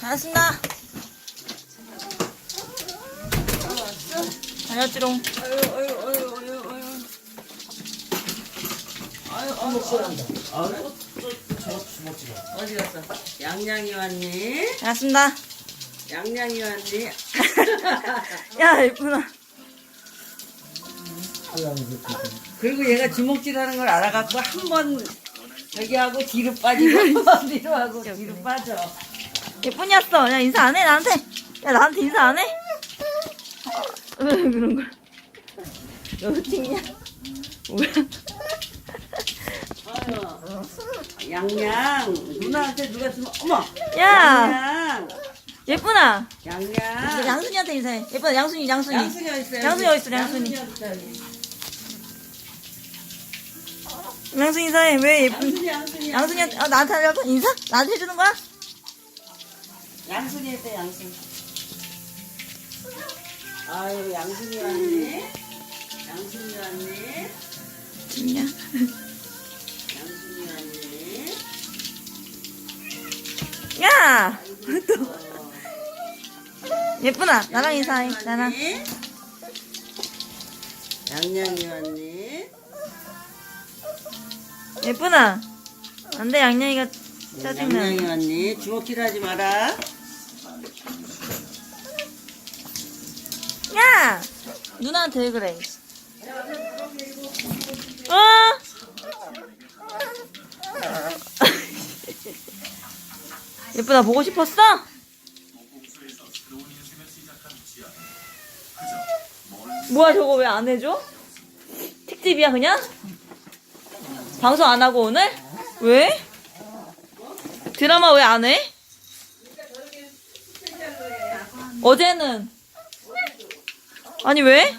반갑습니다. 다녔지롱. 아유 아유 아유 아유 아유. 아유 아유 아유. 어디 갔어? 양양이 왔니? 반갑습니다. 양양이 왔니? 야, 예쁘다. 그리고 얘가 주먹질하는 걸 알아갖고 한번 저기 하고 뒤로 빠지고 한 번 뒤로 하고 뒤로 빠져. 예쁜이었어. 야, 인사 안 해, 나한테. 야, 나한테 인사 안 해? 왜 그런 걸. 너 찍냐? 뭐야? 아유, 양양 누나한테 누가 주면 어머. 야, 양양 예쁘나? 양양. 양순이한테 인사해. 예쁘다, 양순이, 양순이. 양순이 어디 있어? 양순이 어디 있어, 양순이. 양순이 인사해. 왜 예쁜. 양순이 양순이 양순이한테, 어, 나한테 하려고? 인사? 나한테 해주는 거야? 양순이 했대 양순. 아유 양순이 왔니? 양순이 왔니? 찍냐? 양순이 왔니? 야! 또. 예쁘나? 나랑 인사해. 나랑. 양양이 왔니? 예쁘나? 안 돼, 양양이가 짜증나. 양양이 왔니? 주먹질 하지 마라. 야! 누나한테 왜 그래? 어? 예쁘다, 보고 싶었어? 뭐야, 저거 왜 안 해줘? 특집이야, 그냥? 방송 안 하고 오늘? 왜? 드라마 왜 안 해? 어제는? 아니 왜?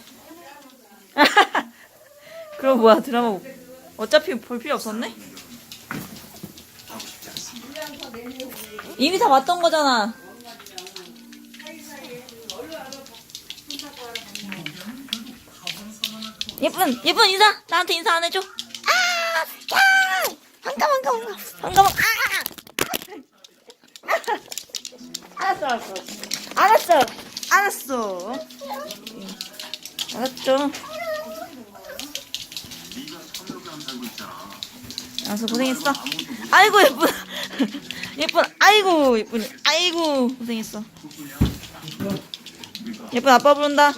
그럼 뭐야 드라마 못- 어차피 볼 필요 없었네? 이미 다 봤던 거잖아 예쁜 예쁜 인사? 나한테 인사 안 해줘? 아! 야! 반가 반가 반가 반가 반가 아! 알았어 알았어 알았어. 알았어 알았죠? 알았어 고생했어. 아이고 예쁜. 예쁜 아이고 예쁜이 아이고 고생했어. 예쁜 아빠 부른다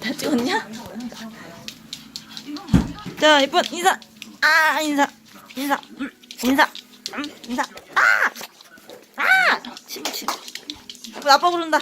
다 찍었냐? 자 예쁜 인사 아 인사 인사 음, 인사 음, 인사 아! 아! 침, 침. 아빠 부른다